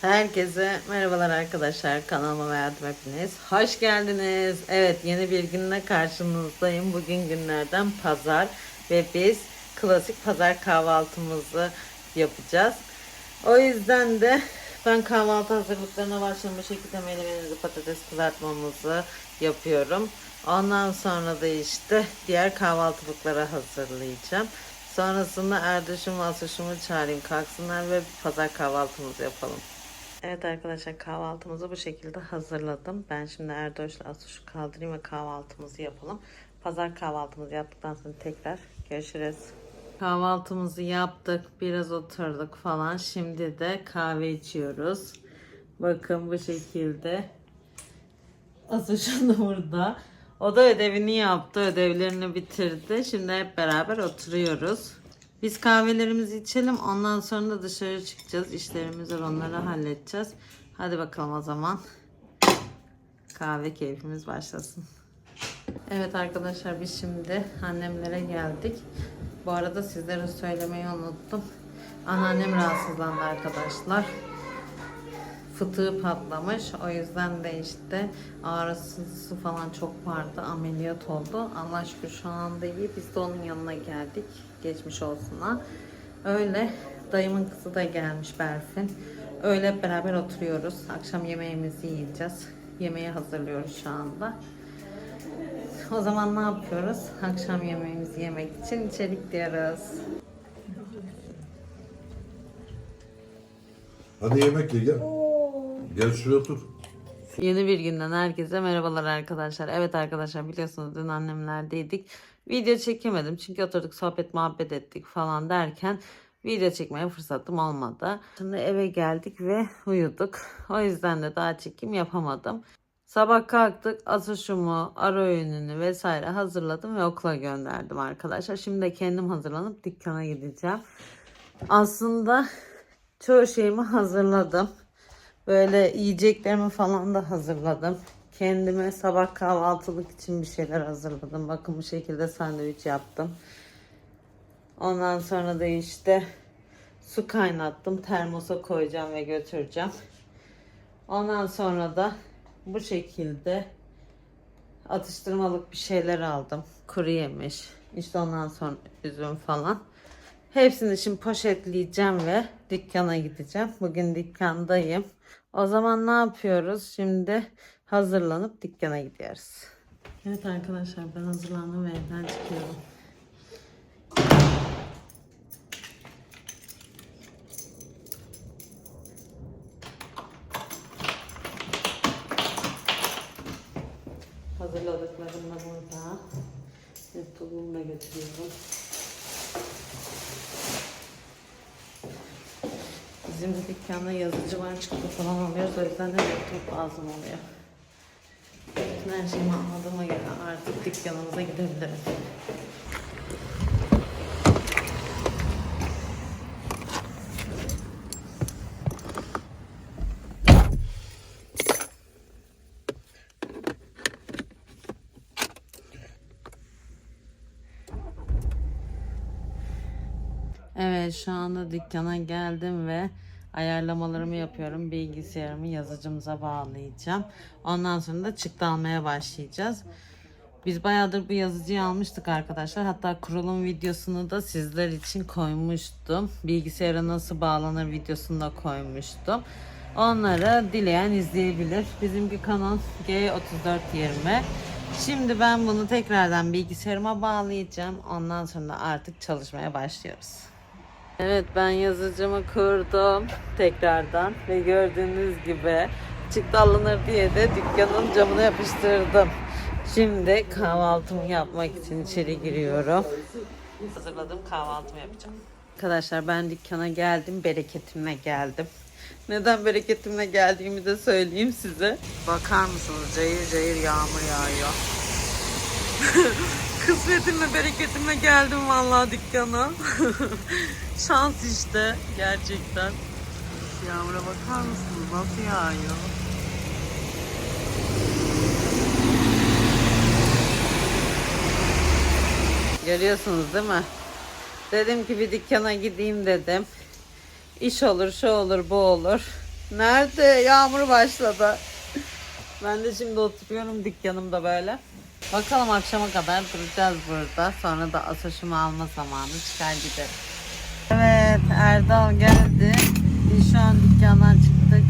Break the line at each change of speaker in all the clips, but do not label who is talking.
Herkese merhabalar arkadaşlar. Kanalıma ve hayatıma hepiniz. Hoş geldiniz. Evet yeni bir günle karşınızdayım. Bugün günlerden pazar ve biz klasik pazar kahvaltımızı yapacağız. O yüzden de ben kahvaltı hazırlıklarına başlamış şekilde menemenimizi patates kızartmamızı yapıyorum. Ondan sonra da işte diğer kahvaltılıkları hazırlayacağım. Sonrasında Erduş'um ve Asuş'umu çağırayım kalksınlar ve pazar kahvaltımızı yapalım. Evet arkadaşlar kahvaltımızı bu şekilde hazırladım. Ben şimdi Erdoğuş'la Asuş'u kaldırayım ve kahvaltımızı yapalım. Pazar kahvaltımızı yaptıktan sonra tekrar görüşürüz. Kahvaltımızı yaptık. Biraz oturduk falan. Şimdi de kahve içiyoruz. Bakın bu şekilde. Asuş'un da burada. O da ödevini yaptı. Ödevlerini bitirdi. Şimdi hep beraber oturuyoruz. Biz kahvelerimizi içelim. Ondan sonra da dışarı çıkacağız. İşlerimiz var. Onları halledeceğiz. Hadi bakalım o zaman. Kahve keyfimiz başlasın. Evet arkadaşlar biz şimdi annemlere geldik. Bu arada sizlere söylemeyi unuttum. Anneannem rahatsızlandı arkadaşlar fıtığı patlamış. O yüzden de işte ağrısı falan çok vardı. Ameliyat oldu. Allah şükür şu anda iyi. Biz de onun yanına geldik. Geçmiş olsuna. Öyle dayımın kızı da gelmiş Berfin. Öyle beraber oturuyoruz. Akşam yemeğimizi yiyeceğiz. Yemeği hazırlıyoruz şu anda. O zaman ne yapıyoruz? Akşam yemeğimizi yemek için içerik diyoruz.
Hadi yemek ye gel. Gel şuraya otur.
Yeni bir günden herkese merhabalar arkadaşlar. Evet arkadaşlar biliyorsunuz dün annemlerdeydik. Video çekemedim çünkü oturduk sohbet muhabbet ettik falan derken video çekmeye fırsatım olmadı. Şimdi eve geldik ve uyuduk. O yüzden de daha çekim yapamadım. Sabah kalktık asuşumu, ara öğününü vesaire hazırladım ve okula gönderdim arkadaşlar. Şimdi de kendim hazırlanıp dükkana gideceğim. Aslında çoğu şeyimi hazırladım. Böyle yiyeceklerimi falan da hazırladım. Kendime sabah kahvaltılık için bir şeyler hazırladım. Bakın bu şekilde sandviç yaptım. Ondan sonra da işte su kaynattım. Termosa koyacağım ve götüreceğim. Ondan sonra da bu şekilde atıştırmalık bir şeyler aldım. Kuru yemiş. İşte ondan sonra üzüm falan. Hepsini şimdi poşetleyeceğim ve dükkana gideceğim. Bugün dükkandayım. O zaman ne yapıyoruz? Şimdi hazırlanıp dükkana gidiyoruz. Evet arkadaşlar ben hazırlandım ve evden çıkıyorum. Hazırladıklarım da burada. Laptopumu da götürüyorum. Bizim de dükkanda yazıcı var, çıktı falan alıyoruz. O yüzden de laptop lazım oluyor. Bütün her şeyimi almadığıma göre artık dükkanımıza gidebiliriz. Evet şu anda dükkana geldim ve ayarlamalarımı yapıyorum. Bilgisayarımı yazıcımıza bağlayacağım. Ondan sonra da çıktı almaya başlayacağız. Biz bayağıdır bu yazıcıyı almıştık arkadaşlar. Hatta kurulum videosunu da sizler için koymuştum. Bilgisayara nasıl bağlanır videosunu da koymuştum. Onları dileyen izleyebilir. Bizimki Canon G3420. Şimdi ben bunu tekrardan bilgisayarıma bağlayacağım. Ondan sonra artık çalışmaya başlıyoruz. Evet ben yazıcımı kurdum tekrardan ve gördüğünüz gibi çıktı alınır diye de dükkanın camına yapıştırdım. Şimdi kahvaltımı yapmak için içeri giriyorum. Hazırladığım kahvaltımı yapacağım. Arkadaşlar ben dükkana geldim, bereketimle geldim. Neden bereketimle geldiğimi de söyleyeyim size. Bakar mısınız cayır cayır yağmur yağıyor. Kısmetimle bereketimle geldim vallahi dükkana. Şans işte gerçekten. Yağmura bakar mısınız nasıl yağıyor? Görüyorsunuz değil mi? Dedim ki bir dükkana gideyim dedim. İş olur, şu olur, bu olur. Nerede? Yağmur başladı. Ben de şimdi oturuyorum dükkanımda böyle. Bakalım akşama kadar duracağız burada. Sonra da asaşımı alma zamanı çıkar gideriz. Evet Erdal geldi. Biz şu an dükkandan çıktık.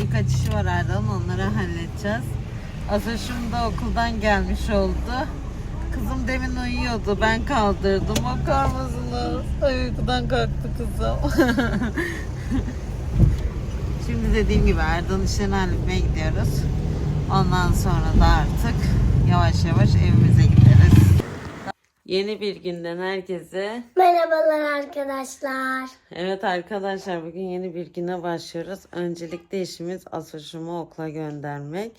Birkaç işi var Erdal'ın onları halledeceğiz. Asaşım da okuldan gelmiş oldu. Kızım demin uyuyordu. Ben kaldırdım. Bakar mısınız? Ay uykudan kalktı kızım. Şimdi dediğim gibi Erdal'ın işlerini halletmeye gidiyoruz. Ondan sonra da artık yavaş yavaş evimize gideriz. Yeni bir günden herkese
Merhabalar arkadaşlar.
Evet arkadaşlar bugün yeni bir güne başlıyoruz. Öncelikle işimiz Asoş'umu okula göndermek.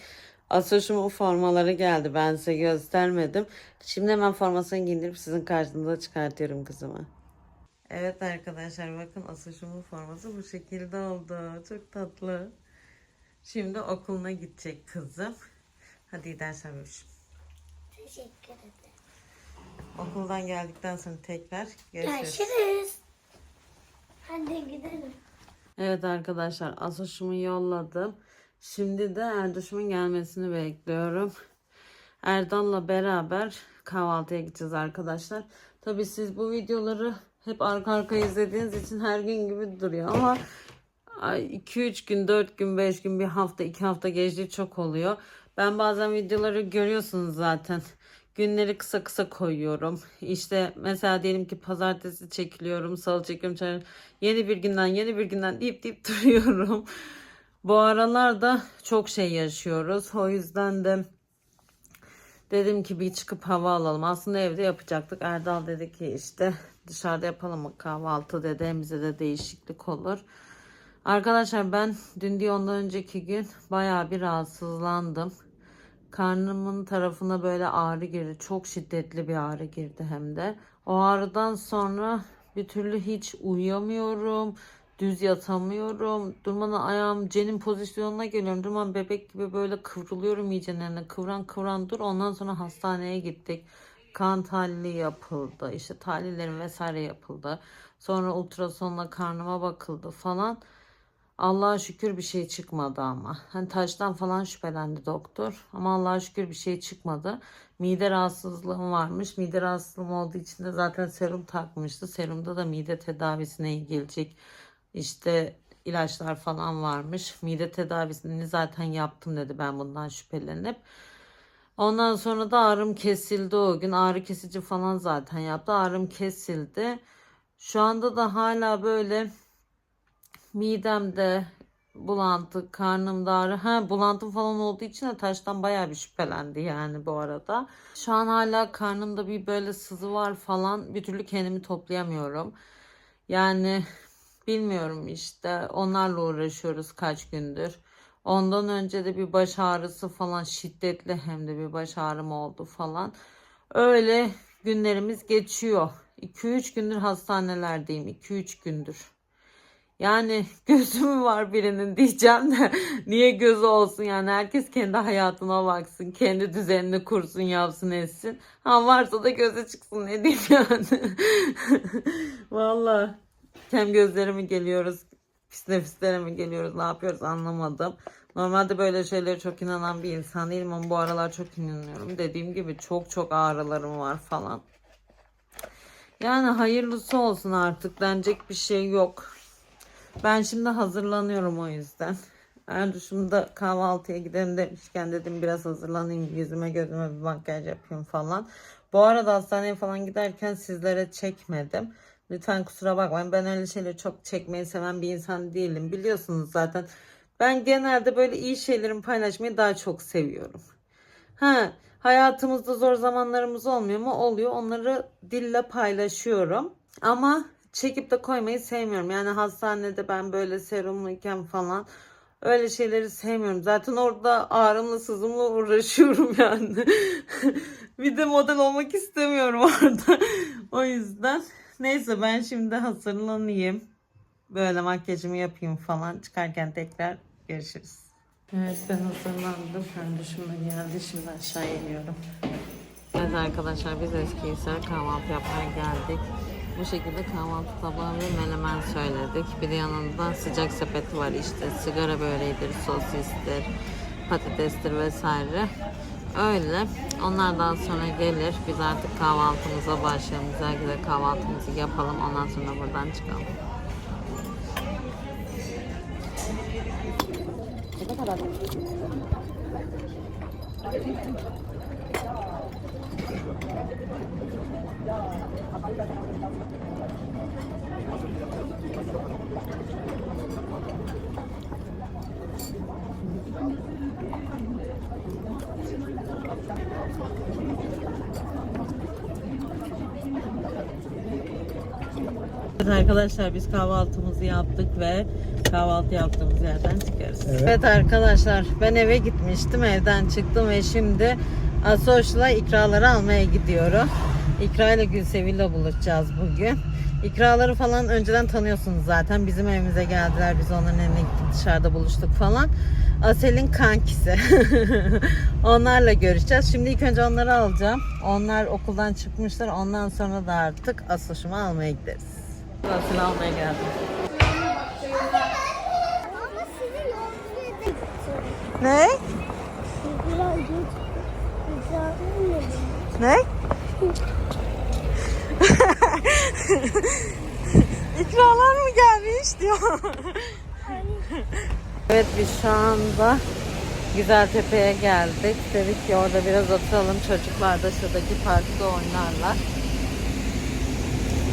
Asoş'umun formaları geldi. Ben size göstermedim. Şimdi hemen formasını giydirip sizin karşınıza çıkartıyorum kızımı. Evet arkadaşlar bakın Asoş'umun forması bu şekilde oldu. Çok tatlı. Şimdi okuluna gidecek kızım. Hadi iyi dersler Bebişim.
Teşekkür ederim.
Okuldan geldikten sonra tekrar görüşürüz.
Görüşürüz. Hadi gidelim.
Evet arkadaşlar Asoş'umu yolladım. Şimdi de Erdoş'umun gelmesini bekliyorum. Erdal'la beraber kahvaltıya gideceğiz arkadaşlar. Tabii siz bu videoları hep arka arkaya izlediğiniz için her gün gibi duruyor ama 2-3 gün, 4 gün, 5 gün, bir hafta, 2 hafta geçtiği çok oluyor. Ben bazen videoları görüyorsunuz zaten. Günleri kısa kısa koyuyorum. İşte mesela diyelim ki pazartesi çekiliyorum, salı çekiyorum. çarşamba- Yeni bir günden, yeni bir günden deyip deyip duruyorum. Bu aralarda çok şey yaşıyoruz. O yüzden de dedim ki bir çıkıp hava alalım. Aslında evde yapacaktık. Erdal dedi ki işte dışarıda yapalım mı kahvaltı dedi. Hem bize de değişiklik olur. Arkadaşlar ben dün değil ondan önceki gün bayağı bir rahatsızlandım. Karnımın tarafına böyle ağrı girdi. Çok şiddetli bir ağrı girdi hem de. O ağrıdan sonra bir türlü hiç uyuyamıyorum. Düz yatamıyorum. Durmadan ayağım cenin pozisyonuna geliyorum. Durmadan bebek gibi böyle kıvrılıyorum iyicelerine. Kıvran kıvran dur. Ondan sonra hastaneye gittik. Kan tahlili yapıldı. İşte tahlillerim vesaire yapıldı. Sonra ultrasonla karnıma bakıldı falan. Allah'a şükür bir şey çıkmadı ama. Hani taştan falan şüphelendi doktor. Ama Allah'a şükür bir şey çıkmadı. Mide rahatsızlığım varmış. Mide rahatsızlığım olduğu için de zaten serum takmıştı. Serumda da mide tedavisine gelecek. İşte ilaçlar falan varmış. Mide tedavisini zaten yaptım dedi ben bundan şüphelenip. Ondan sonra da ağrım kesildi o gün. Ağrı kesici falan zaten yaptı. Ağrım kesildi. Şu anda da hala böyle midemde bulantı, karnımda ağrı. Ha bulantım falan olduğu için de taştan bayağı bir şüphelendi yani bu arada. Şu an hala karnımda bir böyle sızı var falan. Bir türlü kendimi toplayamıyorum. Yani bilmiyorum işte onlarla uğraşıyoruz kaç gündür. Ondan önce de bir baş ağrısı falan şiddetli hem de bir baş ağrım oldu falan. Öyle günlerimiz geçiyor. 2-3 gündür hastanelerdeyim. 2-3 gündür. Yani gözü mü var birinin diyeceğim de niye gözü olsun? Yani herkes kendi hayatına baksın kendi düzenini kursun yapsın etsin. Ha varsa da gözü çıksın ne diyeyim yani? Valla hem gözlere geliyoruz pis nefislere mi geliyoruz ne yapıyoruz anlamadım. Normalde böyle şeylere çok inanan bir insan değilim ama bu aralar çok inanıyorum. Dediğim gibi çok çok ağrılarım var falan. Yani hayırlısı olsun artık denecek bir şey yok ben şimdi hazırlanıyorum o yüzden. Erduş'um da kahvaltıya gidelim demişken dedim biraz hazırlanayım yüzüme gözüme bir makyaj yapayım falan. Bu arada hastaneye falan giderken sizlere çekmedim. Lütfen kusura bakmayın ben öyle şeyleri çok çekmeyi seven bir insan değilim. Biliyorsunuz zaten ben genelde böyle iyi şeylerin paylaşmayı daha çok seviyorum. Ha, hayatımızda zor zamanlarımız olmuyor mu? Oluyor. Onları dille paylaşıyorum. Ama çekip de koymayı sevmiyorum. Yani hastanede ben böyle serumluyken falan öyle şeyleri sevmiyorum. Zaten orada ağrımla sızımla uğraşıyorum yani. bir de model olmak istemiyorum orada. o yüzden neyse ben şimdi hazırlanayım. Böyle makyajımı yapayım falan. Çıkarken tekrar görüşürüz. Evet ben hazırlandım. Kardeşim de geldi. Şimdi aşağı iniyorum. Evet arkadaşlar biz Eskişehir kahvaltı yapmaya geldik. Bu şekilde kahvaltı tabağı ve menemen söyledik. Bir de yanında sıcak sepeti var işte. Sigara böreğidir, sosistir, patatestir vesaire. Öyle. Onlardan sonra gelir. Biz artık kahvaltımıza başlayalım. Güzel güzel kahvaltımızı yapalım. Ondan sonra buradan çıkalım. Ne kadar? Evet arkadaşlar biz kahvaltımızı yaptık ve kahvaltı yaptığımız yerden çıkarız. Evet. arkadaşlar ben eve gitmiştim evden çıktım ve şimdi Asoş'la ikraları almaya gidiyorum. İkra ile Gülsevil'le buluşacağız bugün. İkraları falan önceden tanıyorsunuz zaten. Bizim evimize geldiler. Biz onların evine gittik dışarıda buluştuk falan. Asel'in kankisi. Onlarla görüşeceğiz. Şimdi ilk önce onları alacağım. Onlar okuldan çıkmışlar. Ondan sonra da artık Asoş'umu almaya gideriz. Asel almaya geldim. Ne?
Biraz geç. Güzel
Ne? İkralar mı gelmiş diyor. evet biz şu anda Güzeltepe'ye geldik. Dedik ki orada biraz oturalım. Çocuklar da şuradaki parkta oynarlar.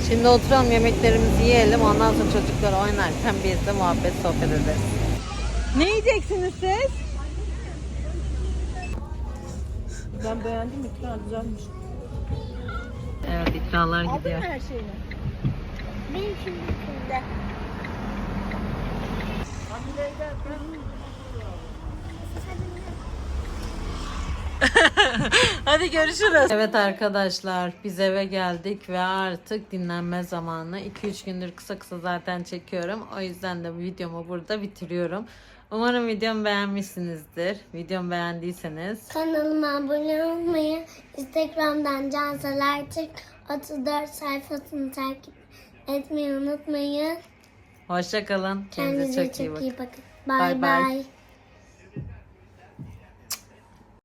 Şimdi oturalım yemeklerimizi yiyelim. Ondan sonra çocuklar oynarken biz de muhabbet sohbet ederiz. Ne yiyeceksiniz siz?
Ben beğendim ikna güzelmiş.
Evet ikralar gidiyor.
her şeyini.
Benim şimdi kimde?
Hadi görüşürüz. Evet arkadaşlar biz eve geldik ve artık dinlenme zamanı. 2-3 gündür kısa kısa zaten çekiyorum. O yüzden de videomu burada bitiriyorum. Umarım videomu beğenmişsinizdir. Videomu beğendiyseniz
Kanalıma abone olmayı, Instagram'dan Cansel Artık 34 sayfasını takip etmeyi unutmayın.
hoşça kalın. Kendinize
Kendinize
çok iyi bakın.
iyi bakın.
Bye
Bye
bye.
bye.